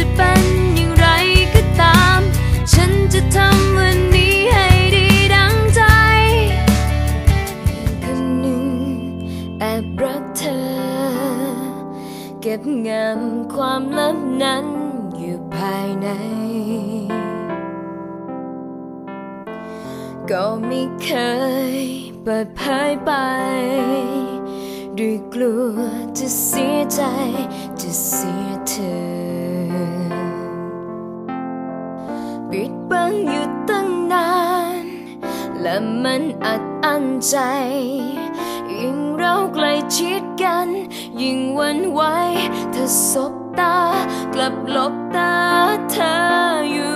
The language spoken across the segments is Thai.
จะเป็นอย่างไรก็ตาม ฉันจะทำวันนี้ให้ดีดังใจ คนหนึ่งแอบรักเธอ เก็บงำความลับนั้นอยู่ภายใน ก็ไม่เคยเปิดเผยไป ด้วยกลัวจะเสีย ปิดบังอยู่ตั้งนาน และมันอัดอั้นใจ ยิ่งเราใกล้ชิดกัน ยิ่งหวันไหวเธอสบตากลับหลบตาเธออยู่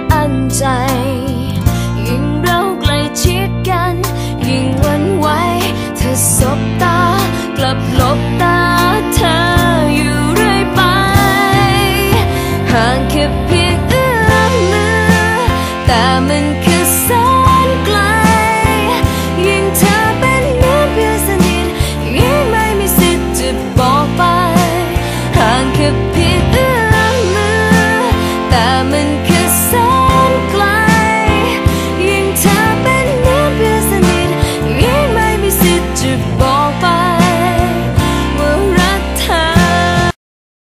จ